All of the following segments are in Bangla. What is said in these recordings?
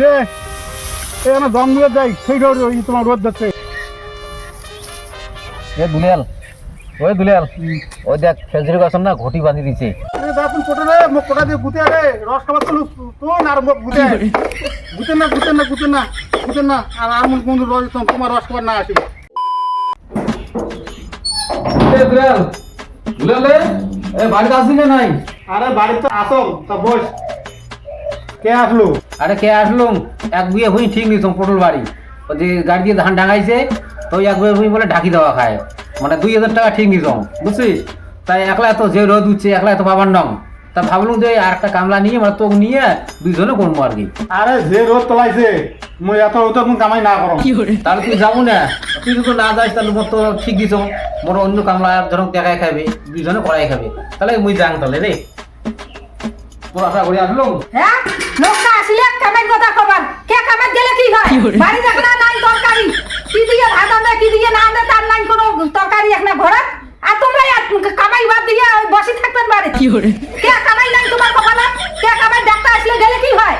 রে। এখানে দম দিয়ে যাই ওই তোমার রোদ যাচ্ছে। এ দুলিয়াল ওই দুলিয়াল ওই দেখ খেজুরি গাছ না ঘটি বাঁধি দিছে দেখুন কোটা রে মুখ কোটা দিয়ে গুতে রে রস খাবার চলু তোন আর মুখ গুতে। গুতে না গুতে না গুতে না গুতে না আর আমার বন্ধু রস তোমার রস খাবার না আসবে এ দুলিয়াল দুলিয়াল রে এ বাড়িতে আসবি না নাই? আরে বাড়িতে আসো তা বস। কে আসলো? আরে কে আসলুম এক বিয়ে ভুঁই ঠিক নিছ পটল বাড়ি। ওই যে গাড়ি দিয়ে ধান ডাঙাইছে তো ওই এক বিয়ে ভুঁই বলে ঢাকি দেওয়া খায়। মানে দুই হাজার টাকা ঠিক নিছ বুঝছিস তাই একলা এত যে রোদ উঠছে একলা এত বাবার নম তা ভাবলুম যে আর একটা কামলা নিয়ে মানে তোকে নিয়ে দুইজনে করব আর কি। আরে যে রোদ তোলাইছে মই এত ওটা কোন কামাই না করো? তাহলে তুই যাব না? তুই যদি না যাস তাহলে মোর তো ঠিক দিছ মোর অন্য কামলা ধরো দেখাই খাবে দুইজনে করাই খাবে তাহলে মুই যাং তাহলে রে। করি আসলুম হ্যাঁ? লোকটা আসলে কামের কথা কবার। কে কামের গেলে কি হয়? বাড়ি দেখনা নাই তরকারি। কি দিয়ে ভাত আনবে কি দিয়ে না আনবে তার নাই কোনো তরকারি ঘরে আর তোমরা কামাই বাদ দিয়ে বসে থাকবেন বাড়ি কে কামাই নাই তোমার কপালে? কে কামাই ডাক্তার আসলে গেলে কি হয়?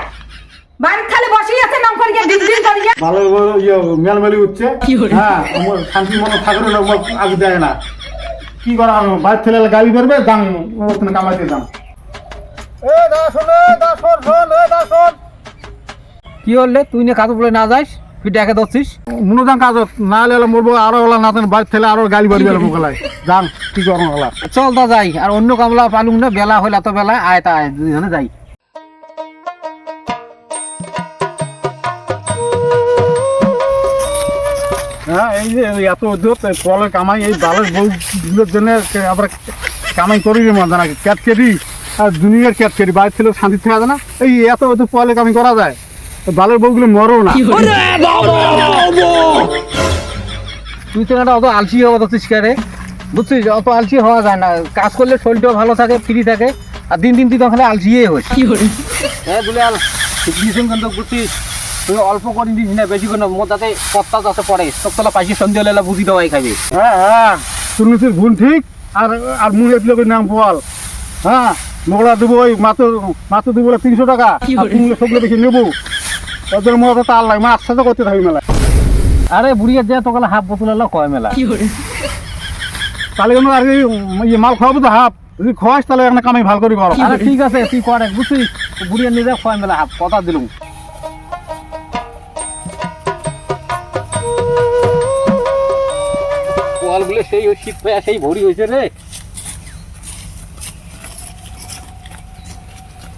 বাড়ি খালি বসেই আছে নাম করিয়ে দিন দিন করিয়ে। ভালো ইয়ে মেলমেলি উঠছে। হ্যাঁ আমার শান্তি মনে থাকলে না আগে দেয় না। কি করা হবে? বাইর ছেলে গাড়ি করবে দাম ওখানে কামাইতে দাম এ দাসন এ দাসন শোন এ দাসন কি হলে? তুই না কাজু বলে না যাস তুই ডেকে ধরছিস। মনোদান কাজ না হলে মরবো আরও ওলা না বাইর ছেলে আরও গাড়ি বাড়ি বেরো মোকালাই দাম কি করো ওলা চল তা যাই আর অন্য কামলা পালুম না বেলা হইলে এত বেলা আয় তা আয় দুজনে যাই। হ্যাঁ এই যে এত উদ্যোগ কলের কামাই এই বালের বউগুলোর জন্য আমরা কামাই করি নাকি ক্যাট কেটি আর দুনিয়ার ক্যাট কেটি বাইরে ছিল শান্তি থাকা যায় না। এই এত উদ্যোগ কলে কামাই করা যায়। তো বালের বউগুলো মরও না। তুই তো একটা অত আলসি হওয়া দেখছিস কে রে? বুঝছিস? অত আলসি হওয়া যায় না। কাজ করলে শরীরটাও ভালো থাকে ফ্রি থাকে আর দিন দিন তুই তো খালি আলসিয়ে হইস হ্যাঁ দুলাল দিয়েছেন কিন্তু বুঝছিস? তুই অল্প করে দিস না বেশি করে না, মোর যাতে কত্তা যাতে পড়ে। সবতলা পাইছি সন্ধ্যে হলে বুঝি দেওয়াই খাবে। হ্যাঁ হ্যাঁ। সুনীতির ভুল ঠিক? আর আর মুড়ে লোকের নাম বল। হ্যাঁ। মোগলা দেবো ওই মাত্র মাত্র দেবো তিনশো টাকা। সবগুলো বেশি নেব। ওদের মতো তার লাগে মাছ সাথে করতে থাকবে মেলা আরে বুড়িয়ে যে তোকে হাফ বোতল এলো কয় মেলা তাহলে কেন আর ইয়ে মাল খাওয়াবো তো হাফ। যদি খাওয়াস তাহলে একটা কামাই ভালো করে করো আরে ঠিক আছে তুই করে বুঝছিস? বুড়িয়ে নিজে কয় মেলা হাফ কথা দিলুম। সেই শীত পেয়ে সেই ভরি হয়েছে রে।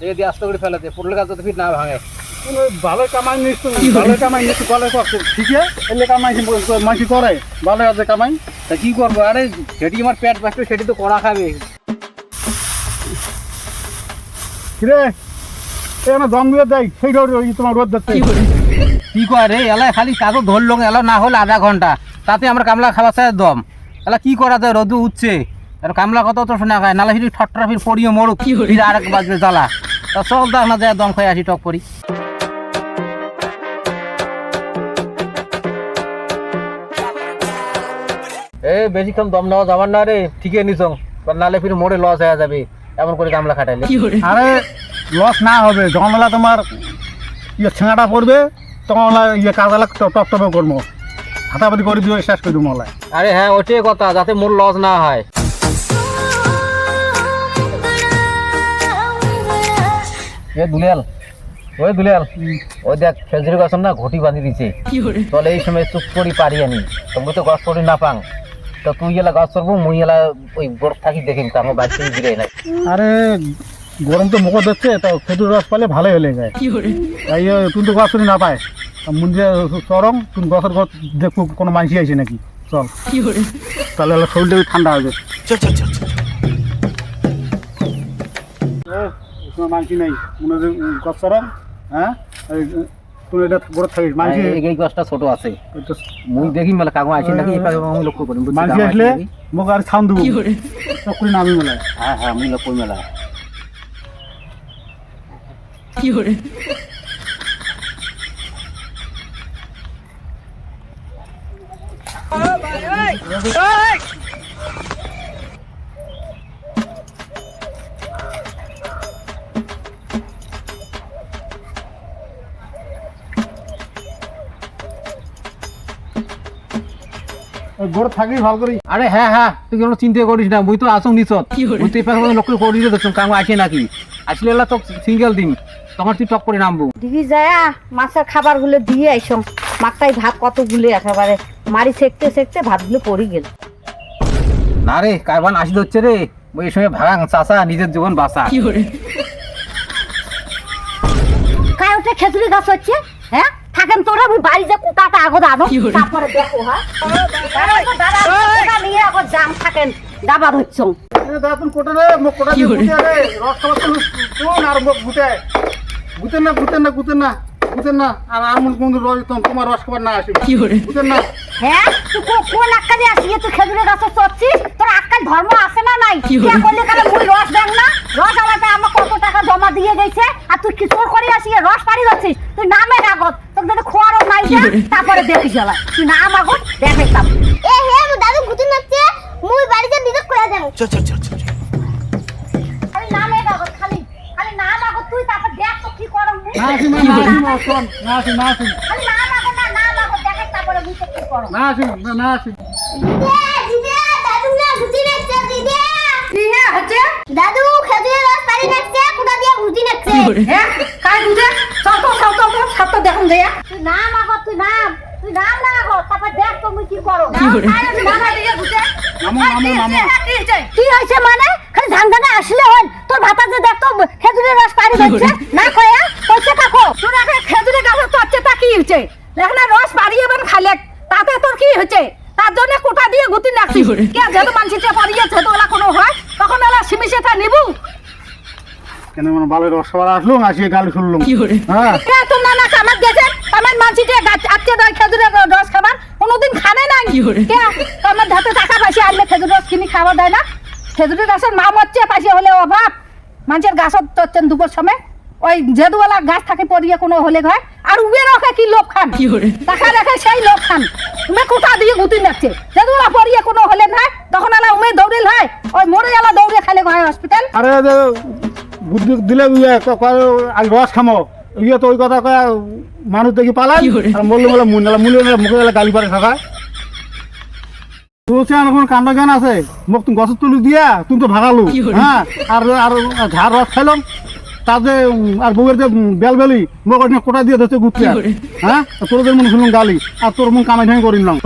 দিয়ে দিয়ে আস্তে করে ফেলাতে পড়লে গাছ যাতে না ভাঙে। ভালো কামাই নিচ্ছ ভালো কামাই ভালো করছে ঠিক আছে? এলে কামাই মাসি করে ভালো আছে কামাই। তা কি করব? আরে সেটি আমার পেট বাঁচবে সেটি তো করা খাবে। কিরে? এখানে দম দিয়ে দেয় ওই তোমার রোদ যাচ্ছে কি কয় রে? এলা খালি কাগজ ধরলো এলা না হলে আধা ঘণ্টা। তাতে আমরা কামলা খাওয়া চাই দম। এলা কি করা যায়? রোদু উঠছে। আর কামলা কত তো শোনা খায় নালা ফিরি ঠট্টা ফির পড়িয়ে মরু কি ফির আর এক বাজবে জ্বালা। তা চল দেখ না যায় দম খাই আসি টক করি। এ বেশিক্ষণ দম নেওয়া যাবার না রে ঠিকই নিছ। নালে ফির মোড়ে লস হয়ে যাবে এমন করে কামলা খাটাইলে। আরে লস না হবে বেলা তোমার ইয়ে ছেঁড়াটা পড়বে তখন ইয়ে কাজলা টপ টপে করব হাতাপাতি করে দিয়ে শেষ করে দেবো মলায় আরে হ্যাঁ ওটাই কথা যাতে মোর লস না হয়। এ দুলিয়াল ওই দুলিয়াল ওই দেখ খেজুরি গাছ না ঘটি বাঁধি দিছে। তাহলে এই সময় চুপ করি পারি আমি তো মুই তো গাছ করি না পাং। তো তুই এলা গাছ করব মুই এলা ওই গোড় থাকি দেখিম তো আমার বাড়ি থেকে ঘিরে নাই। আরে গরম তো মুখ দিচ্ছে তো খেজুর রস পালে ভালোই হলে যায়। তাই এ, তুমি তো গাছ না পায়। মুঞ্জে চরম তুমি গাছের গাছ দেখো কোনো মানসি আছে নাকি? চল। তাহলে হলো শরীরটা ঠান্ডা হবে কোনো মানসি নেই। মনে হয় গাছ চরম হ্যাঁ? এই, তুমি এটা গড়ে থাকিস মানুষ এই- এই ছোট আছে। মুই দেখি মেলা কাগজ আসি নাকি এই কাগজ আমি লক্ষ্য করি বুঝছি, আসলে মোক আর ছাউন দেবো। চকুরি নামি হ্যাঁ হ্যাঁ মুই লক্ষ্য করি মেলা। ওই। গড়ে থাকিস ভালো করি আরে হ্যাঁ হ্যাঁ তুই কোনো চিন্তা করিস না মুই তো আসুন নিছত মুই তো এই পাশে লক্ষ্য করি দেখুন কাগজ আসে নাকি। আসলে এলা তো সিঙ্গেল দিন তখন তুই টক করে নামবো। দিদি যায় মাছের খাবারগুলো দিয়ে আইসম মাথায় ভাত কতগুলো একেবারে মারি সেকতে সেকতে ভাতগুলো পড়ে গেল। না রে কারবান আসি হচ্ছে রে ওই সময় ভাগাং চাষা নিজের জীবন বাঁচা। কায় ওটা খেজুরি গাছ হচ্ছে হ্যাঁ থাকেন তোরা আমি বাড়িতে কোটাটা আগত আনো তারপরে দেখো হ্যাঁ নিয়ে আগত জাম থাকেন দাবা ধরছ দাদা তুমি কোটা রে মোক কোটা দিয়ে গুতে রে রস খাবার তুমি কোন আর মোক গুতে গুতেন না গুতেন না গুতেন না আর মন রস তোমার রস খাবার না আসবে না হ্যাঁ তুই কো- কোন আক্কালে আসিয়ে তুই খেজুরের চড়ছিস তোর আক্কাল ধর্ম আছে না নাই কে করলে কালে মুই রস দেন না রস আমাকে আমার কত টাকা জমা দিয়ে গেছে আর তুই কি চোর করে আসিয়ে রস পাড়ি যাচ্ছিস তুই নামে আগত তোর যদি খোয়ারও নাই তারপরে দেখিস জ্বালা তুই নাম আগত দেখাইতাম এ হে মু দাদু গুতি নাচছে মুই বাড়িতে নিজে করে যাব খালি নামে আগত খালি খালি নাম আগত তুই তারপর দেখ তো কি করম না আসি মা না আসি না আসি না আসি খালি নাম আগত না নাম আগত দেখাই তারপরে মুই কি করম না আসি না না আসি দিদে দিদে দাদু না গুতি নাচছে দিদে। কি হে হচ্ছে? দাদু খেজুরের রস পানি নাচছে কুটা দিয়ে গুতি নাচছে হ্যাঁ কাই বুঝে চল তো তো দেখুন দেয়া। তুই নাম আগত তুই নাম তুই নাম না আগত তারপর দেখ তো মুই কি করো। কি হয়েছে মানে? খালি ধান ধানে আসলে হন। তোর ভাতা যে দেখ তো খেজুরের রস পানি হচ্ছে না কয়া পয়সা কাকো তোর আগে খেজুরের গাছ তোর তা কি হচ্ছে দেখ না রস পাড়িয়ে বেন খালে তাতে তোর কি হচ্ছে তার জন্য কোটা দিয়ে গুতি নাকছি কে যেহেতু মানুষটা পারিয়েছে তো কোনো হয়? তখন ওলা সিমিসে তা নিবু? কেন মানে বালের হ্যাঁ। আমার আজকে খেজুরের রস খাবার। কোনোদিন খানে নাই। কে আমার ধাতে টাকা পয়সা আনলে খেজুর রস কিনে খাওয়া দেয় না? খেজুরের গাছের নাম হচ্ছে পয়সা হলে অভাব। মানুষের গাছত চচ্ছেন দুপুর সময়। ওই জেদুওয়ালা গাছ থাকে পরিয়ে কোনো হলে হয় আর উবে রাখে কি লোক খান? টাকা রেখে সেই লোক খান। উমে কোটা দিয়ে গুতি নাচছে। জেদুওয়ালা পরিয়ে কোনো হলে না তখন এলা উমে দৌড়িল হয়। ওই মরে এলা দৌড়ে খালে হয় হসপিটাল আরে বুদ্ধি দিলে ইয়ে আজ রস খামো। ইয়ে তো ওই কথা কয় মানুষ দেখি পালাই আর বলে মুলে মুখে গেলে গালি পারে থাকা বলছে আমার কোনো কাণ্ড জ্ঞান আছে। মোক তুমি তুলি দিয়া তুমি তো ভাগালো। হ্যাঁ আর আর ঝাড় রস খাইলাম। উম, আর বউয়ের যে বেল বেলি মোক কোটা দিয়ে ধরছে গুটিয়া। হ্যাঁ তোর মনে শুনলাম গালি আর তোর মন কামাই ঠামাই করিলাম।